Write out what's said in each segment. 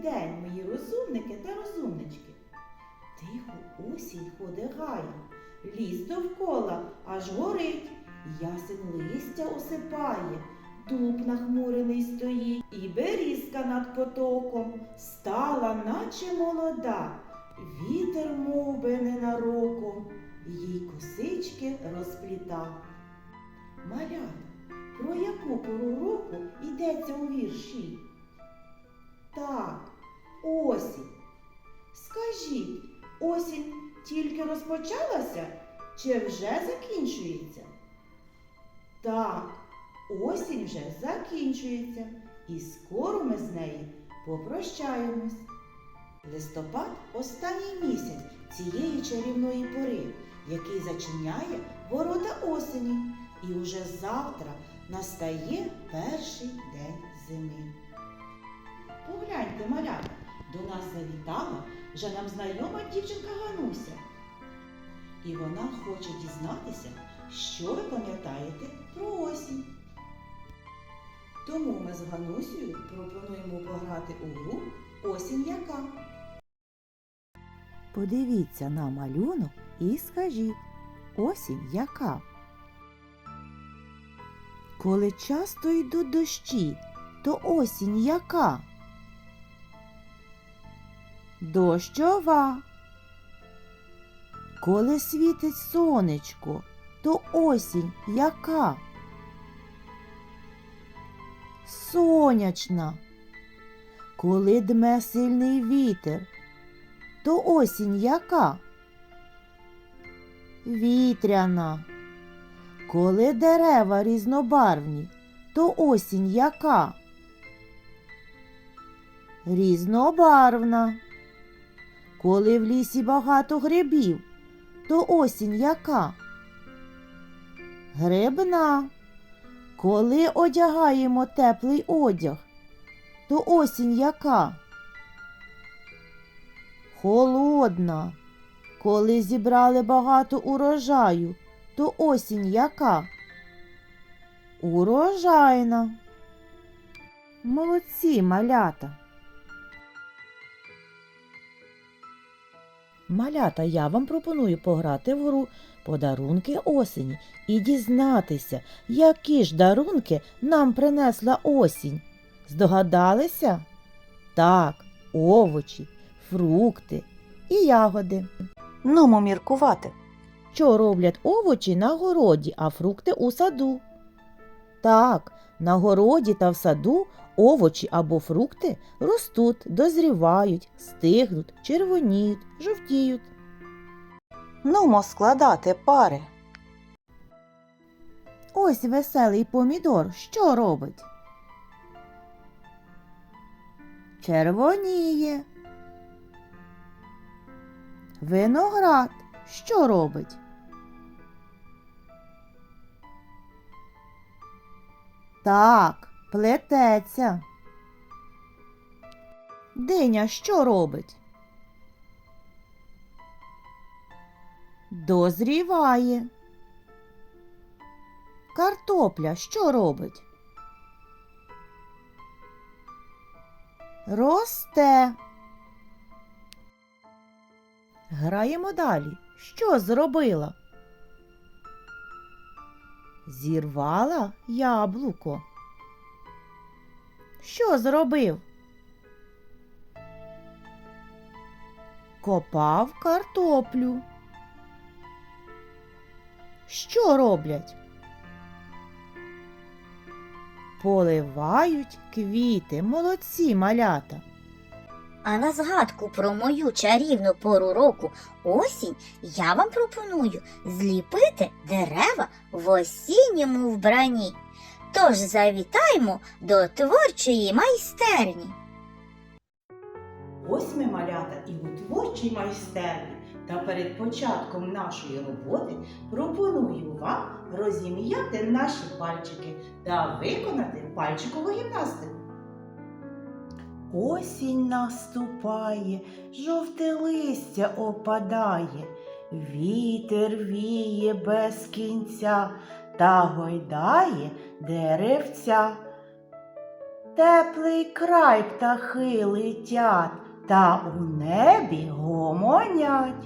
день, мої розумники та розумнички. Тихо осінь ходе гаєм, ліс довкола аж горить, ясен листя осипає, дуб нахмурений стоїть, і берізка над потоком стала, наче молода, вітер мов би ненароком, їй косички розплітав. Малята, про яку пору року йдеться у вірші? Так, осінь. Скажіть, осінь тільки розпочалася чи вже закінчується? Так, осінь вже закінчується, і скоро ми з нею попрощаємось. Листопад останній місяць цієї чарівної пори, який зачиняє ворота осені, і уже завтра настає перший день зими. До нас завітала вже нам знайома дівчинка Гануся. І вона хоче дізнатися, що ви пам'ятаєте про осінь. Тому ми з Ганусею пропонуємо пограти у гру Осінь яка. Подивіться на малюнок і скажіть, осінь яка? Коли часто йдуть дощі, то осінь яка? Дощова. Коли світить сонечко, то осінь яка? Сонячна. Коли дме сильний вітер, то осінь яка? Вітряна. Коли дерева різнобарвні, то осінь яка? Різнобарвна. Коли в лісі багато грибів, то осінь яка? Грибна. Коли одягаємо теплий одяг, то осінь яка? Холодна. Коли зібрали багато урожаю, то осінь яка? Урожайна. Молодці малята. Малята, я вам пропоную пограти в гру подарунки осені і дізнатися, які ж дарунки нам принесла осінь. Здогадалися? Так, овочі, фрукти і ягоди. Нумо міркувати. Що роблять овочі на городі, а фрукти у саду? Так, на городі та в саду овочі або фрукти ростуть, дозрівають, стигнуть, червоніють, жовтіють. Нумо складати пари. Ось веселий помідор що робить? Червоніє. Виноград що робить? Так, плететься. Диня що робить? Дозріває. Картопля що робить? Росте. Граємо далі. Що зробила? Зірвала яблуко. Що зробив? Копав картоплю. Що роблять? Поливають квіти, молодці малята. А на згадку про мою чарівну пору року осінь я вам пропоную зліпити дерева в осінньому вбранні. Тож завітаймо до творчої майстерні. Ось ми малята і у творчій майстерні. Та перед початком нашої роботи пропоную вам розім'яти наші пальчики та виконати пальчикову гімнастику. Осінь наступає, жовте листя опадає, вітер віє без кінця та гойдає деревця. теплий край птахи летять, та у небі гомонять.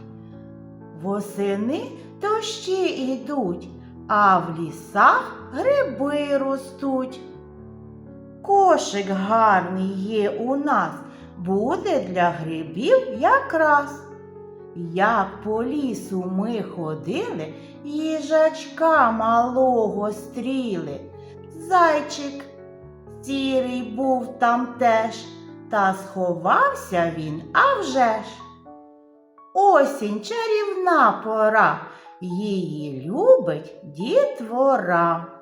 Восени дощі ідуть, а в лісах гриби ростуть. Кошик гарний є у нас, буде для грибів якраз. Як по лісу ми ходили, їжачка малого стріли. Зайчик сірий був там теж, та сховався він, а вже ж. Осінь чарівна пора, її любить дітвора.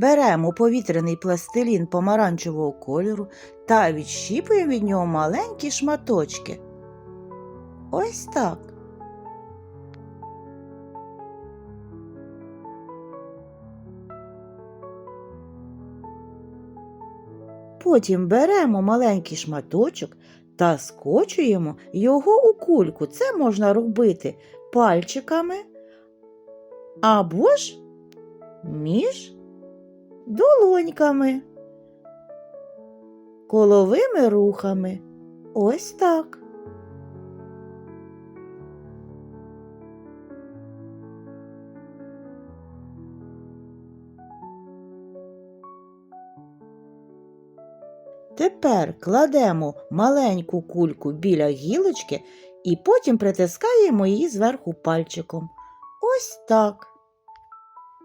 Беремо повітряний пластилін помаранчевого кольору та відщіпуємо від нього маленькі шматочки. Ось так. Потім беремо маленький шматочок та скочуємо його у кульку. Це можна робити пальчиками або ж між долоньками, коловими рухами. Ось так. Тепер кладемо маленьку кульку біля гілочки і потім притискаємо її зверху пальчиком. Ось так.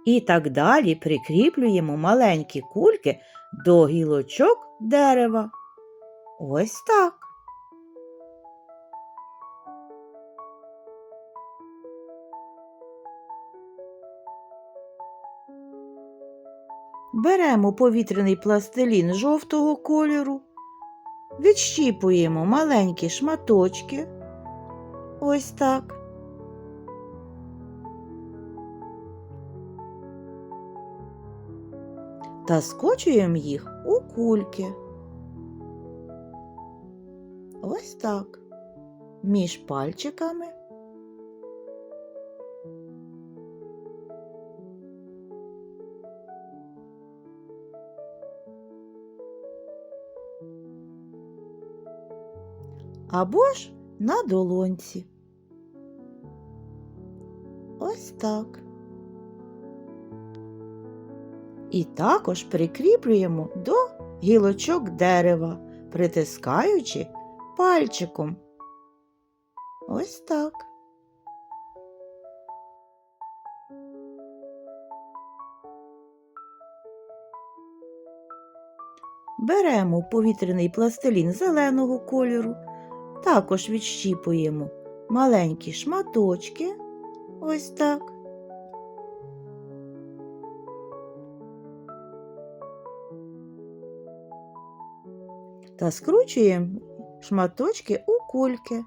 І так далі прикріплюємо маленькі кульки до гілочок дерева. Ось так. Беремо повітряний пластилін жовтого кольору, відщіпуємо маленькі шматочки. Ось так. Та скочуємо їх у кульки. Ось так. Між пальчиками. Або ж на долонці. Ось так. І також прикріплюємо до гілочок дерева, притискаючи пальчиком. Ось так. Беремо повітряний пластилін зеленого кольору, також відщіпуємо маленькі шматочки. Ось так. Та скручуємо шматочки у кульки.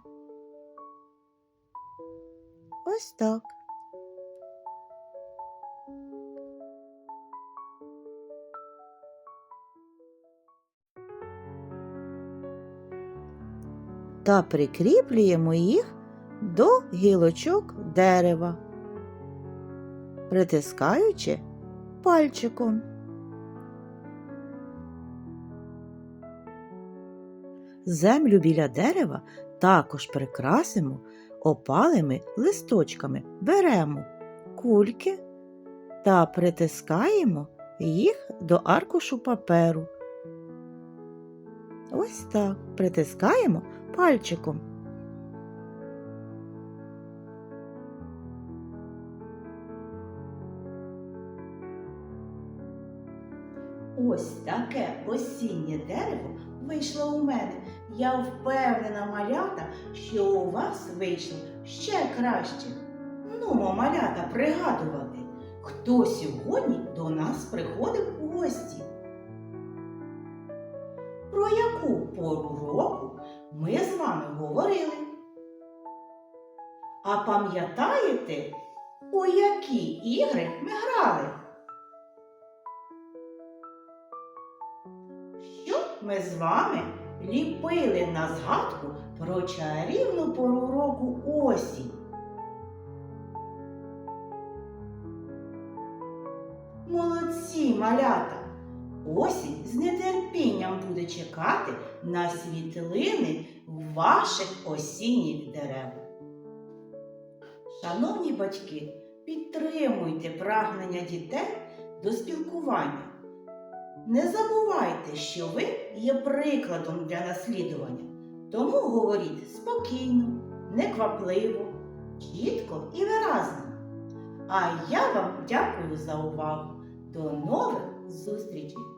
Ось так. Та прикріплюємо їх до гілочок дерева, притискаючи пальчиком. Землю біля дерева також прикрасимо опалими листочками. Беремо кульки та притискаємо їх до аркушу паперу. Ось так притискаємо пальчиком. Ось таке осіннє дерево вийшло у мене. Я впевнена, малята, що у вас вийшло ще краще. Ну, малята, пригадувати, хто сьогодні до нас приходив у гості. Про яку пору року ми з вами говорили? А пам'ятаєте, у які ігри ми грали? Ми з вами ліпили на згадку про чарівну пору року осінь? Молодці, малята! Осінь з нетерпінням буде чекати на світлини ваших осінніх дерев. Шановні батьки, підтримуйте прагнення дітей до спілкування. Не забувайте, що ви є прикладом для наслідування, тому говоріть спокійно, неквапливо, чітко і виразно. А я вам дякую за увагу. До нових зустрічей!